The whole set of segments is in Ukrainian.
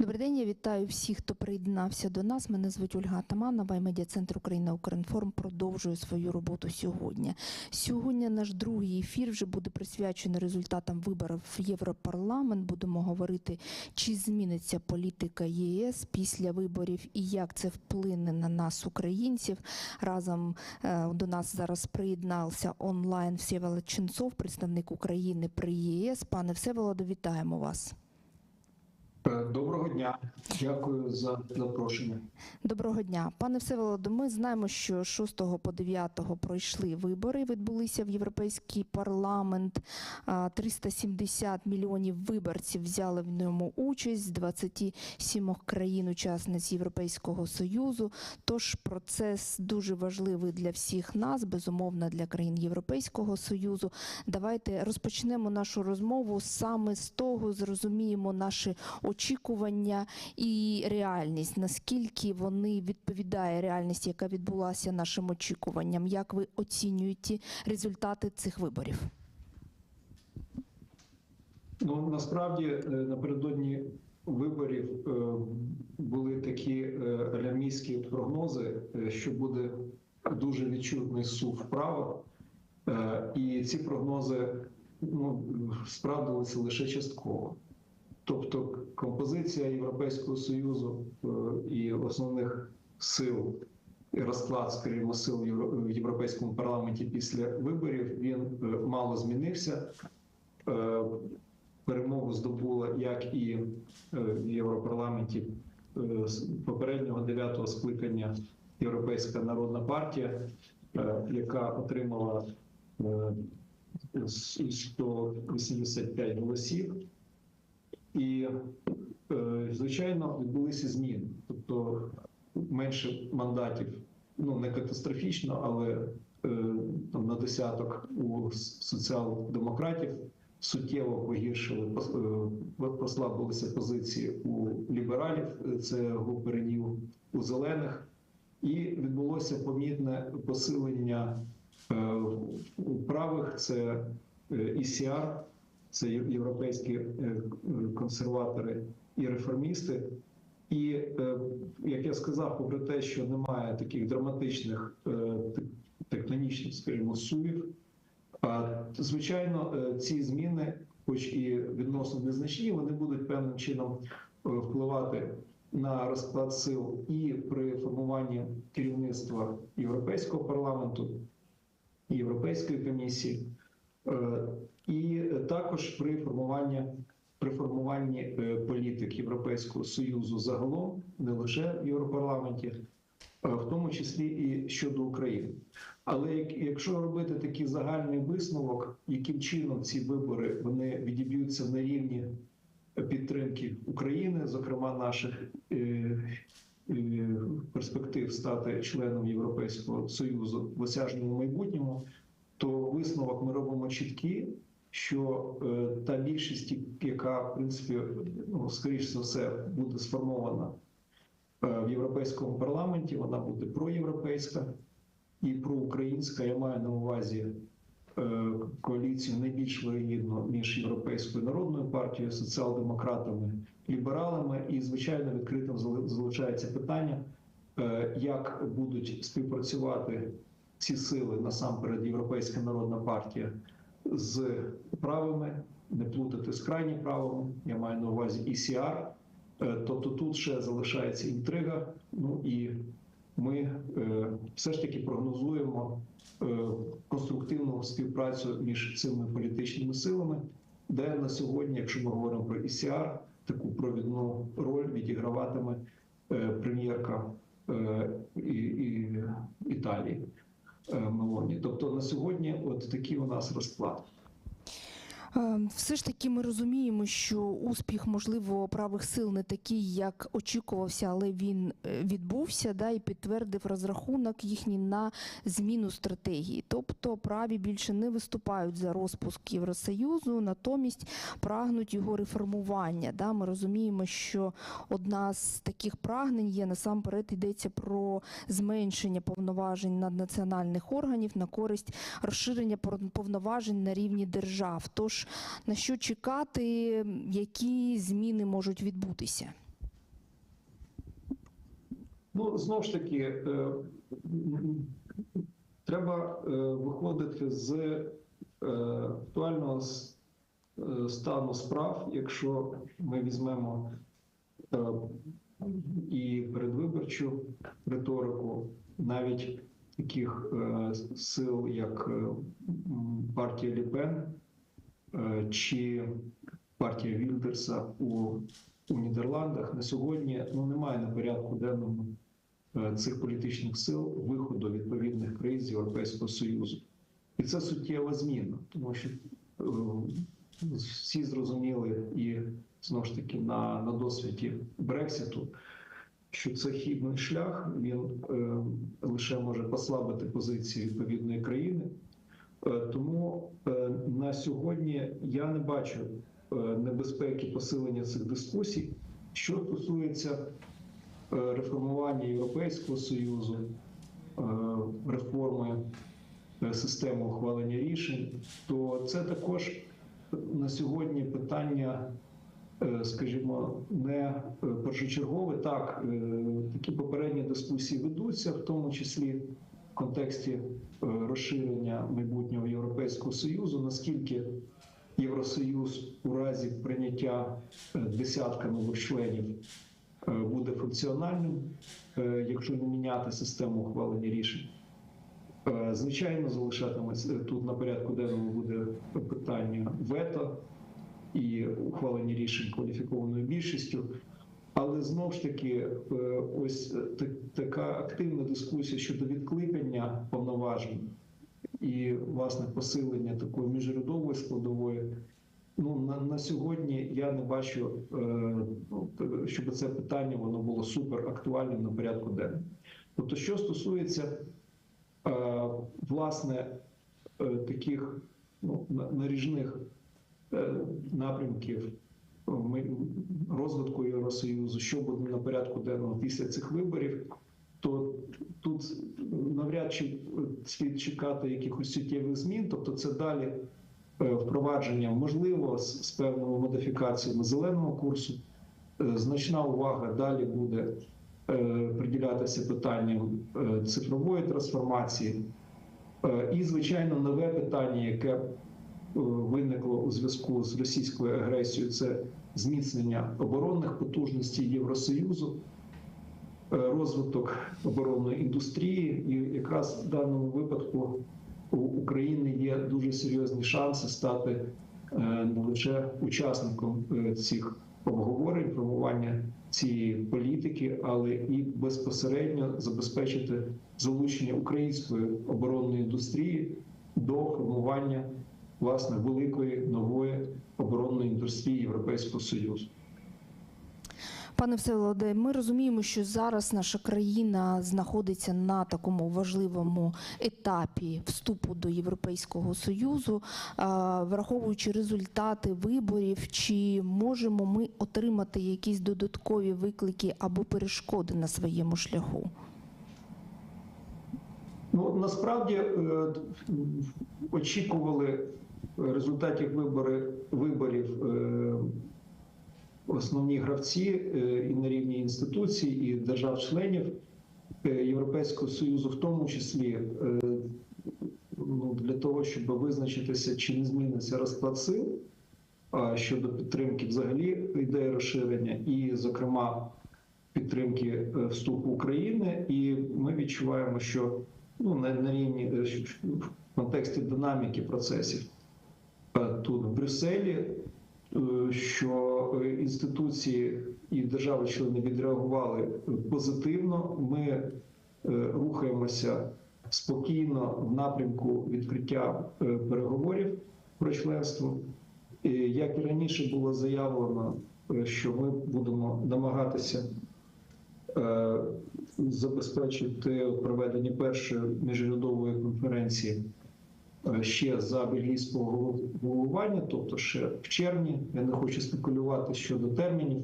Добрий день, я вітаю всіх, хто приєднався до нас. Мене звуть Ольга Атаманова і медіа-центр Україна Укрінформ продовжує свою роботу сьогодні. Сьогодні наш другий ефір вже буде присвячений результатам виборів в Європарламент. Будемо говорити, чи зміниться політика ЄС після виборів і як це вплине на нас, українців. Разом е, до нас зараз приєднався онлайн Всеволод Ченцов, представник України при ЄС. Пане Всеволодо, вітаємо вас. Е, Доброго дня, дякую за запрошення. Доброго дня, пане Всеволодо. Ми знаємо, що 6 по 9 пройшли вибори, відбулися в Європейський парламент. А, 370 мільйонів виборців взяли в ньому участь з 27 країн-учасниць Європейського союзу. Тож процес дуже важливий для всіх нас, безумовно, для країн Європейського союзу. Давайте розпочнемо нашу розмову саме з того, зрозуміємо наші очікування і реальність. Наскільки вони відповідає реальності, яка відбулася нашим очікуванням? Як ви оцінюєте результати цих виборів? Ну насправді е, напередодні виборів е, були такі е, алярмійські прогнози, що буде дуже відчутний сув вправо, і ці прогнози ну, справдилися лише частково. Тобто композиція Європейського союзу е, і основних сил і розклад, скажімо, сил в Європейському парламенті після виборів він е, мало змінився. Е, Перемогу здобула як і в Європарламенті попереднього дев'ятого скликання Європейська народна партія, яка отримала е, с- 185 голосів. І, е, звичайно, відбулися зміни. Тобто менше мандатів, ну не катастрофічно, але е, там на десяток у соціал-демократів суттєво погіршили, е, послабилися позиції у лібералів, це Renew, у зелених, і відбулося помітне посилення правих, це ECR, це європейські е, консерватори і реформісти. І е, як я сказав, попри те, що немає таких драматичних е, тектонічних, скажімо, сувів, звичайно, ці зміни, хоч і відносно незначні, вони будуть певним чином впливати на розклад сил і при формуванні керівництва Європейського парламенту, Європейської комісії, і також при формуванні при формуванні е, політик Європейського союзу загалом, не лише в Європарламенті, е, в тому числі і щодо України. Але якщо робити такий загальний висновок, яким чином ці вибори вони відіб'ються на рівні підтримки України, зокрема наших е, перспектив стати членом Європейського союзу в осяжному майбутньому, то висновок ми робимо чіткий, що е, та більшість, яка в принципі ну, скоріш за все буде сформована е, в європейському парламенті, вона буде проєвропейська і проукраїнська. Я маю на увазі е, коаліцію найбільш вигідну між європейською народною партією, соціал-демократами, лібералами, і звичайно відкритим зали- залишається питання, як будуть співпрацювати ці сили насамперед Європейська народна партія з правими, не плутати з крайні правими. Я маю на увазі ECR. Е, Тобто тут ще залишається інтрига. Ну і ми е, все ж таки прогнозуємо е, конструктивну співпрацю між цими політичними силами, де на сьогодні, якщо ми говоримо про ECR, таку провідну роль відіграватиме прем'єрка і, і, Італії. Мелоні. Тобто на сьогодні, от такий у нас розклад. Е, Все ж таки ми розуміємо, що успіх, можливо, правих сил не такий, як очікувався, але він е, відбувся да, і підтвердив розрахунок їхній на зміну стратегії. Тобто праві більше не виступають за розпуск Євросоюзу, натомість прагнуть його реформування. Да. Ми розуміємо, що одна з таких прагнень є насамперед йдеться про зменшення повноважень наднаціональних органів на користь розширення повноважень на рівні держав. Тож на що чекати, які зміни можуть відбутися? Ну, знову ж таки, е, треба е, виходити з е, актуального стану справ, якщо ми візьмемо і передвиборчу риторику, навіть таких сил, як партія Ліпен чи партія Вілдерса у, у Нідерландах, на сьогодні ну, немає на порядку денному е, цих політичних сил виходу відповідних країн з Європейського Союзу. І це суттєва зміна, тому що е, всі зрозуміли і знову ж таки на, на досвіді Брекситу, що це хідний шлях, він е, лише може послабити позиції відповідної країни. Е, Тому е, на сьогодні я не бачу е, небезпеки посилення цих дискусій. Що стосується реформування Європейського союзу, реформи системи ухвалення рішень, то це також на сьогодні питання, скажімо, не першочергове. Так, такі попередні дискусії ведуться, в тому числі контексті е, розширення майбутнього Європейського союзу, наскільки Євросоюз у разі прийняття е, десятка нових членів е, буде функціональним, якщо не міняти систему ухвалення рішень. Звичайно, залишатиметься тут на порядку денному буде питання вето і ухвалення рішень кваліфікованою більшістю. Але знову ж таки, е, ось е, така активна дискусія щодо відкликання повноважень і власне посилення такої міжрядової складової. Ну на, на сьогодні я не бачу, е, ну, щоб це питання воно було супер актуальним на порядку денному. Тобто, що стосується власне таких ну, на- наріжних напрямків розвитку Євросоюзу, що буде на порядку денному після цих виборів, то тут навряд чи слід чекати якихось суттєвих змін. Тобто, це далі е, впровадження можливо з, з певними модифікаціями зеленого курсу. Е, Значна увага далі буде е, приділятися питанням цифрової трансформації. І, звичайно, нове питання, яке виникло у зв'язку з російською агресією, це зміцнення оборонних потужностей Євросоюзу, е, розвиток оборонної індустрії, і якраз в даному випадку у України є дуже серйозні шанси стати е, не лише учасником е, цих обговорень, формування цієї політики, але і безпосередньо забезпечити залучення української оборонної індустрії до формування власне великої нової оборонної індустрії Європейського Союзу. Пане Всеволоде, ми розуміємо, що зараз наша країна знаходиться на такому важливому етапі вступу до Європейського союзу. Враховуючи результати виборів, чи можемо ми отримати якісь додаткові виклики або перешкоди на своєму шляху? Ну насправді е, очікували результатів вибори, виборів е, основні гравці е, і на рівні інституцій, і держав-членів е, Європейського Союзу, в тому числі ну, для того, щоб визначитися, чи не зміниться розклад сил щодо підтримки взагалі ідеї розширення, і, зокрема, підтримки вступу України. І ми відчуваємо, що ну, на, на рівні в контексті динаміки процесів тут в Брюсселі, е, що е, інституції і держави-члени відреагували е, позитивно. Ми е, рухаємося спокійно в напрямку відкриття е, переговорів про членство. Як і раніше було заявлено, е, що ми будемо намагатися е, забезпечити проведення першої міжрядової конференції е, ще за бельгійського головування, тобто ще в червні. Я не хочу спекулювати щодо термінів.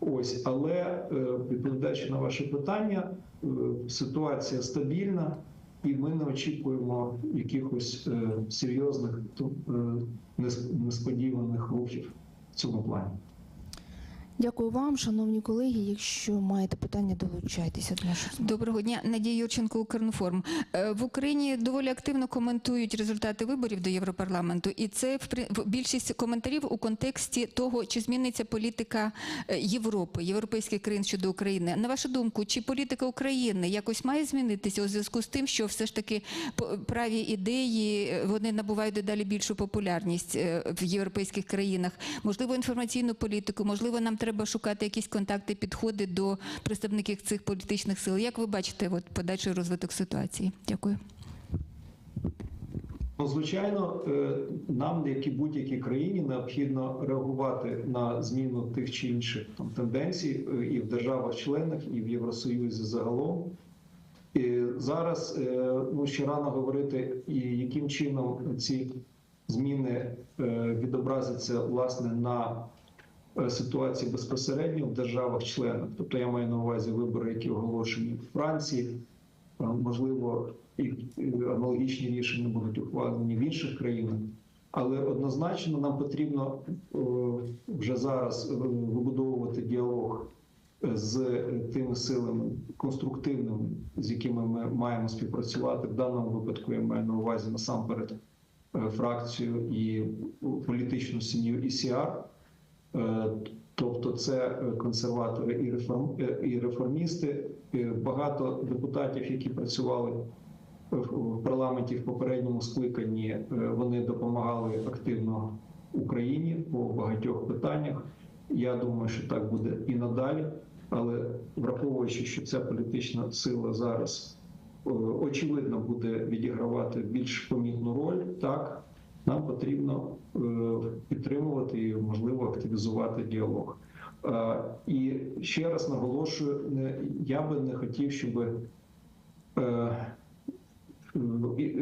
Ось, але е, відповідаючи на ваше питання, е, ситуація стабільна, і ми не очікуємо якихось е, серйозних е, несподіваних рухів в цьому плані. Дякую вам, шановні колеги. Якщо маєте питання, долучайтеся до нашого. Доброго дня, Надія Юрченко, Укрінформ. Е, В Україні доволі активно коментують результати виборів до Європарламенту, і це більшість коментарів у контексті того, чи зміниться політика е, Європи, європейських країн щодо України. На вашу думку, чи політика України якось має змінитися у зв'язку з тим, що все ж таки праві ідеї е, вони набувають дедалі більшу популярність в європейських країнах? Можливо, інформаційну політику, можливо, нам треба шукати якісь контакти, підходи до представників цих політичних сил. Як ви бачите от, подальший розвиток ситуації? Дякую. Ну, звичайно, е, нам, як і будь-якій країні, необхідно реагувати на зміну тих чи інших там тенденцій е, і в державах-членах, і в Євросоюзі загалом. І зараз е, ну, ще рано говорити, і яким чином ці зміни відобразяться власне на ситуації безпосередньо в державах-членах. Тобто я маю на увазі вибори, які оголошені в Франції, Е, можливо, і аналогічні рішення будуть ухвалені в інших країнах. Але однозначно нам потрібно е, вже зараз е, вибудовувати діалог з тими силами конструктивними, з якими ми маємо співпрацювати. В даному випадку я маю на увазі насамперед е, фракцію і політичну сім'ю ІСІАР. Е, Тобто це е, консерватори і реформ е, і реформісти. Багато депутатів, які працювали в парламенті в попередньому скликанні, вони допомагали активно Україні по багатьох питаннях. Я думаю, що так буде і надалі. Але враховуючи, що ця політична сила зараз очевидно буде відігравати більш помітну роль, так нам потрібно е, підтримувати і можливо активізувати діалог. Е, І ще раз наголошую, я би не хотів, щоб е, і,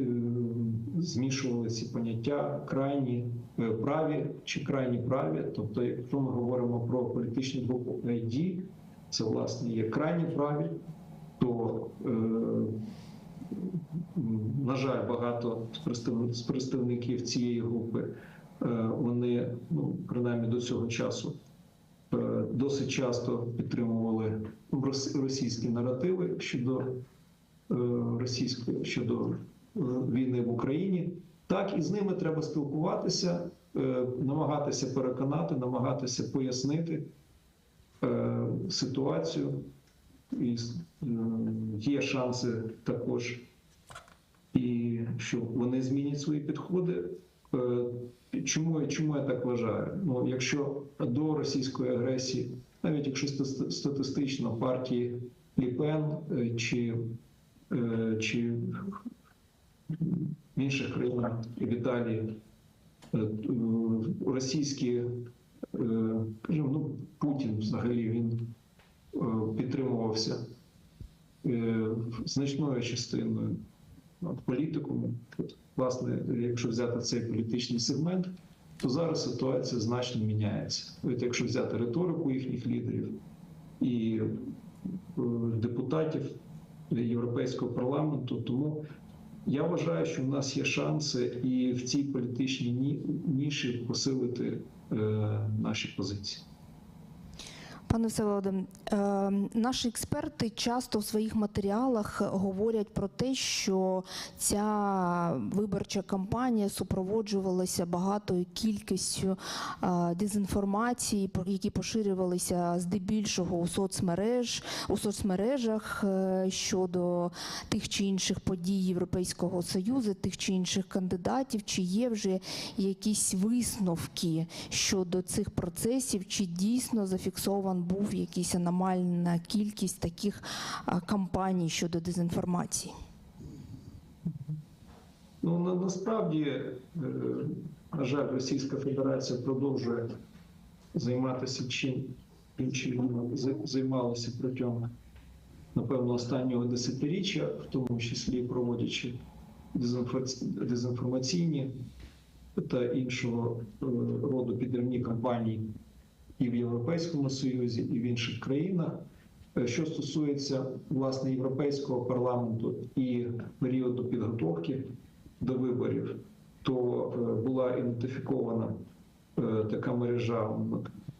змішували ці поняття крайні праві чи крайні праві. Тобто, якщо ми говоримо про політичну групу ID, це власне є крайні праві, то на жаль, багато з представників цієї групи е, вони, ну принаймні до цього часу, е, досить часто підтримували російські наративи щодо е, російської щодо війни в Україні. Так і з ними треба спілкуватися, намагатися переконати, намагатися пояснити ситуацію. І є шанси також і що вони змінять свої підходи. Е, Чому, чому я так вважаю? Ну, якщо до російської агресії, навіть якщо статистично партії Ліпен е, чи, е, чи в інших країнах в Італії російські, ну, Путін взагалі він підтримувався е, значною частиною політикуму. Власне, якщо взяти цей політичний сегмент, то зараз ситуація значно міняється. От, якщо взяти риторику їхніх лідерів і е, депутатів Європейського парламенту, тому я вважаю, що в нас є шанси і в цій політичній ні- ніші посилити е, наші позиції. Пане Всеволоде, е, наші експерти часто в своїх матеріалах говорять про те, що ця виборча кампанія супроводжувалася багатою кількістю е, дезінформації, які поширювалися здебільшого у соцмереж у соцмережах е, щодо тих чи інших подій Європейського союзу, тих чи інших кандидатів. Чи є вже якісь висновки щодо цих процесів, чи дійсно зафіксован був якийсь аномальна кількість таких кампаній щодо дезінформації? Ну насправді, е, на жаль, Російська Федерація продовжує займатися чим інші займалися протягом, напевно, останнього десятиріччя, в тому числі проводячи дезінформаційні та іншого е, роду підривні кампанії і в Європейському Союзі, і в інших країнах. Е, Що стосується власне європейського парламенту і періоду підготовки до виборів, то е, була ідентифікована е, така мережа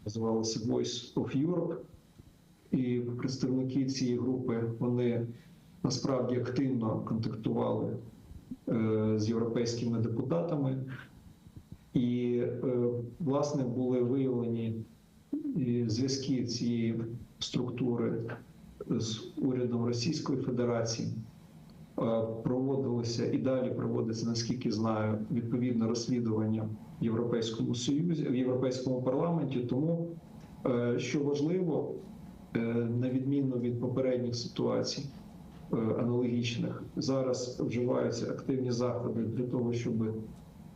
називалася Voice of Europe. І представники цієї групи вони насправді активно контактували з європейськими депутатами, і власне були виявлені зв'язки цієї структури з урядом Російської Федерації. Е, Проводилося і далі проводиться, наскільки знаю, відповідне розслідування в Європейському Союзі в Європейському парламенті. Тому е, що важливо, е, на відміну від попередніх ситуацій аналогічних, зараз вживаються активні заходи для того, щоб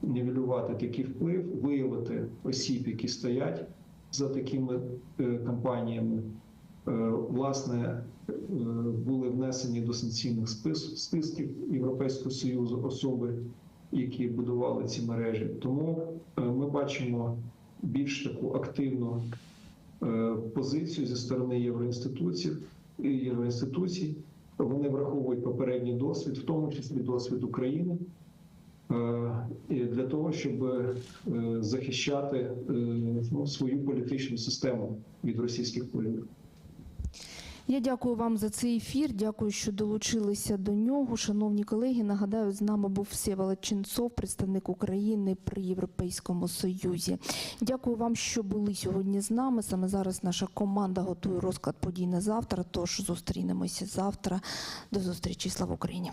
нівелювати такий вплив, виявити осіб, які стоять за такими е, кампаніями. Е, Власне, е, були внесені до санкційних списків Європейського союзу особи, які будували ці мережі. Тому ми бачимо більш таку активну позицію зі сторони євроінституцій. євроінституцій. Вони враховують попередній досвід, в тому числі досвід України, для того, щоб е, захищати е, ну, свою політичну систему від російських впливів. Я дякую вам за цей ефір. Дякую, що долучилися до нього. Шановні колеги, нагадаю, з нами був Всеволод Ченцов, представник України при Європейському Союзі. Дякую вам, що були сьогодні з нами. Саме зараз наша команда готує розклад подій на завтра. Тож зустрінемося завтра. До зустрічі. Слава Україні!